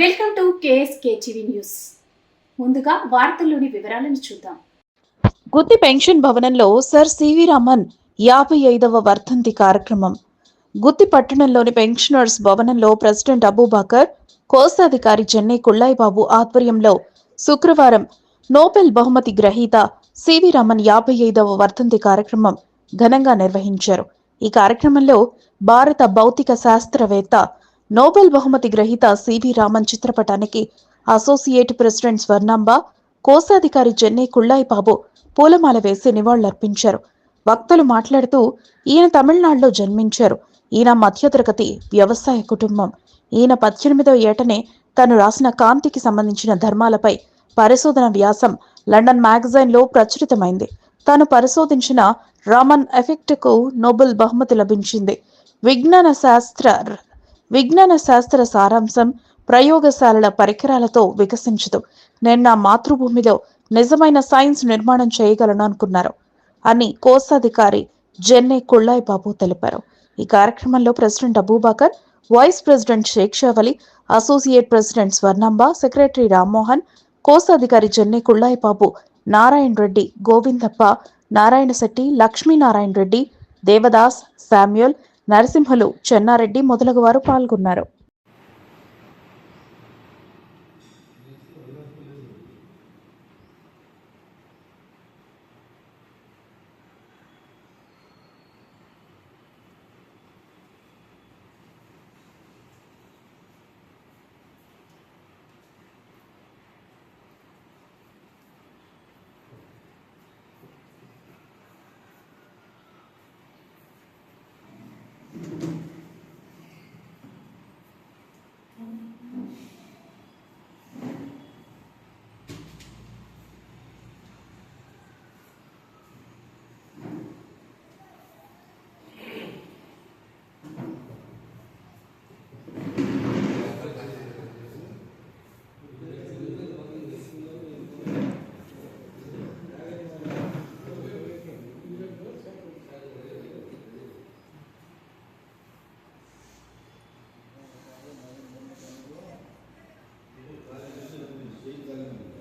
Welcome to KSK TV news. ముందుగా వార్తల్లోని వివరాలను చూద్దాం. గుత్తి పెన్షన్ భవనంలో సర్ సివి రామన్ యాభై ఐదవ వర్ధంతి కార్యక్రమం. గుత్తి పట్టణంలోని పెన్షనర్స్ భవనంలో ప్రెసిడెంట్ అబూబాకర్ కోశాధికారి చెన్నై కుళ్ళాయిబాబు ఆధ్వర్యంలో శుక్రవారం నోబెల్ బహుమతి గ్రహీత సివి రామన్ యాభై ఐదవ వర్ధంతి కార్యక్రమం ఘనంగా నిర్వహించారు. ఈ కార్యక్రమంలో భారత భౌతిక శాస్త్రవేత్త నోబెల్ బహుమతి గ్రహీత సివి రామన్ చిత్రపటానికి అసోసియేట్ ప్రెసిడెంట్ స్వర్ణాంబ కోశాధికారి చెన్నై కుళ్ళాయి బాబు పూలమాల వేసి నివాళులర్పించారు. వక్తలు మాట్లాడుతూ ఈయన తమిళనాడులో జన్మించారు. ఈయన మధ్యతరగతి వ్యవసాయ కుటుంబం. ఈయన పద్దెనిమిదవ ఏటనే తను రాసిన కాంతికి సంబంధించిన ధర్మాలపై పరిశోధన వ్యాసం లండన్ మ్యాగజైన్లో ప్రచురితమైంది. తాను పరిశోధించిన రామన్ ఎఫెక్ట్కు నోబెల్ బహుమతి లభించింది. విజ్ఞాన శాస్త్ర విజ్ఞాన శాస్త్ర సారాంశం ప్రయోగశాలల పరికరాలతో వికసించదు నేను నా మాతృభూమిలో నిజమైన సైన్స్ నిర్మాణం చేయగలను అనుకున్నారు అని కోశాధికారి జెన్నే కుళ్ళాయి బాబు తెలిపారు. ఈ కార్యక్రమంలో president Abubakar vice president Sheikh Shavali associate president Swarnamba secretary Rammohan కోశాధికారి జెన్నే కుళ్ళాయి బాబు నారాయణ రెడ్డి గోవిందప్ప నారాయణ శెట్టి లక్ష్మీనారాయణ రెడ్డి దేవదాస్ శామ్యుల్ నరసింహలు చెన్నారెడ్డి మొదలగు వారు పాల్గొన్నారు.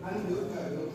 आणि देऊ काय